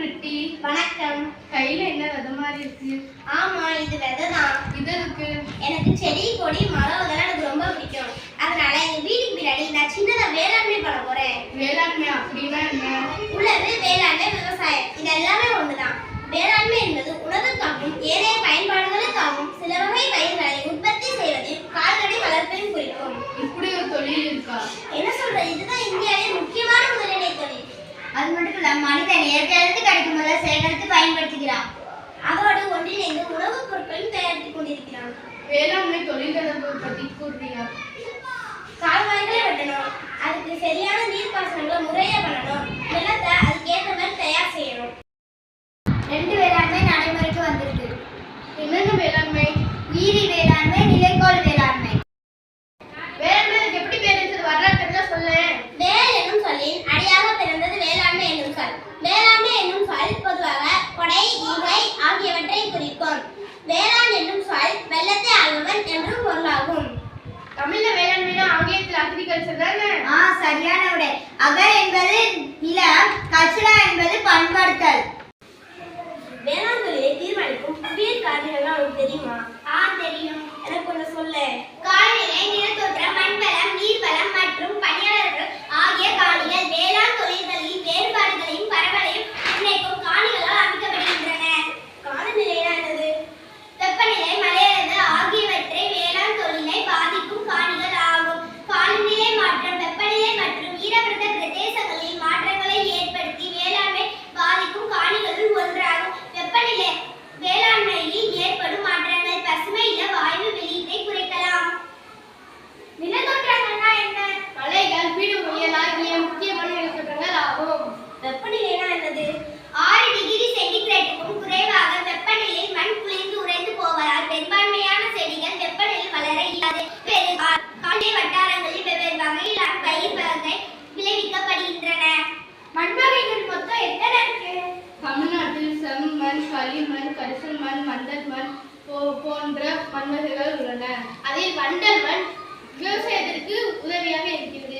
Pretty வணக்கம். கையில என்ன வித மாதிரி இருக்கு? ஆமா இது விதை தான் இது இருக்கு எனக்கு செடி கொடி மரம் இதெல்லாம் எனக்கு ரொம்ப பிடிக்கும். அதனால எங்க வீட்டுக்கு பின்னாடி நான் சின்னதா வேளாண்மை பண்ண போறேன். வேளாண்மை அப்படின்னா என்ன? உழவு வேளாண்மை விவசாயம். இது எல்லாமே ஒண்ணுதான். வேளாண்மை என்பது உணவுக்காகவும் ஏனைய பயன்பாடுகளுக்காகவும் மனிதன் இயற்கையிலிருந்து கிடைக்கும் போதை சேகரித்து பயன்படுத்துகிறான். அதோடு ஒன்றிணைந்து உணவுப் பொருட்களையும் தயாரித்துக் கொண்டிருக்கிறான். வேளாண்மை தொழில்நுட்ப பத்தி கூறுறியா கால்வாய்களை வெட்டணும். அதுக்கு சரியான நீர்ப்பாசனங்களை முறையா பண்ணணும் நிலத்தை அதுக்கு ஏற்ற மாதிரி தயார் செய்யணும் ரெண்டு வேளாண்மை நடைமுறைக்கு வந்திருக்கு என்னென்ன வேளாண்மை உயிரி வேளாண்மை நிலைக்கோள் வேளாண்மை வேளாண்மை எப்படி பேர் இருந்தது வரலாற்று சொல்ல வேல் என்னும் சொல்லின் அடியாக பிறந்தது வேளாண்மை என்னும் சொல் வேளாண்மை என்னும் சொல் பொதுவாக கொடை ஈகை ஆகியவற்றை குறிக்கும் வேளாண் என்னும் சொல் வெள்ளத்தை ஆள்பவன் என்றும் பொருளாகும். தமிழ்ல வேளாண்மைனா ஆங்கிலத்தில் அக்ரிகல்ச்சர் தானே ஆ சரியான விடை அகர் என்பது நிலம் கச்சுடா என்பது பண்படுத்தல். வேளாண் தொழிலை தீர்மானிக்கும் புவியியல் காரணிகள்லாம் மண் வகைகள் மொத்தம் எத்தனை இருக்கு தமிழ்நாட்டில் செம்மண் களிமண் கரிசல் மண் மண்டல் மண் போ- போன்ற மண்வகைகள் உள்ளன. அதில் வண்டல் மண் விவசாயத்திற்கு உதவியாக இருக்கிறது.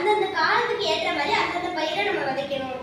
அந்தந்த காலத்துக்கு ஏற்ற மாதிரி அந்தந்த பயிரை நம்ம விதைக்கணும்.